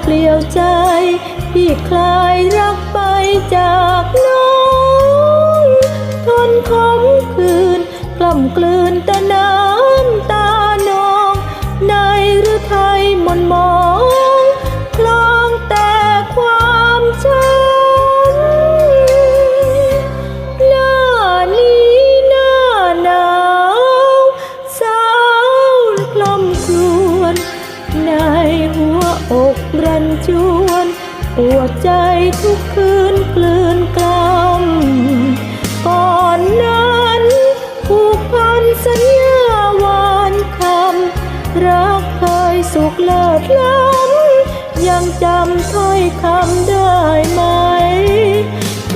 เปลี่ยวใจ พี่คลายรักไปจากน้อง ทนคมคืน กล่ำกลืนแต่น้ำตานอง ในหรือไทยมนมอง ปวดใจทุกคืนกลืนกล่ำก่อนนั้นผูกพันสัญญาวานคำรักเคยสุขเลิศล้ำยังจำถ้อยคำได้ไหม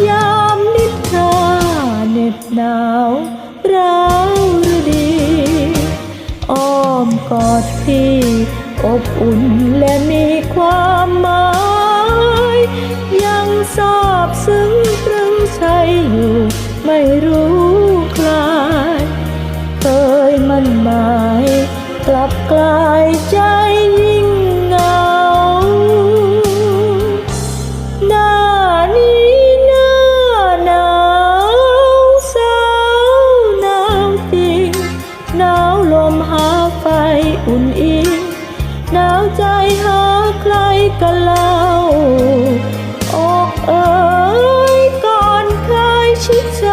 ยามนิทราเหน็บหนาวร้าวหรือดีอ้อมกอดพี่อบอุ่นและมีความหมาย ไม่รู้คลายเคยมันหมาย กลับกลายใจยิ่งเหงา หน้านี้หน้าหนาวสาวหนาวจริงหนาวลมหาไฟอุ่นอีงหนาวใจหาใครกันเล่าอกเอ๋ยก่อนใครชิดใจ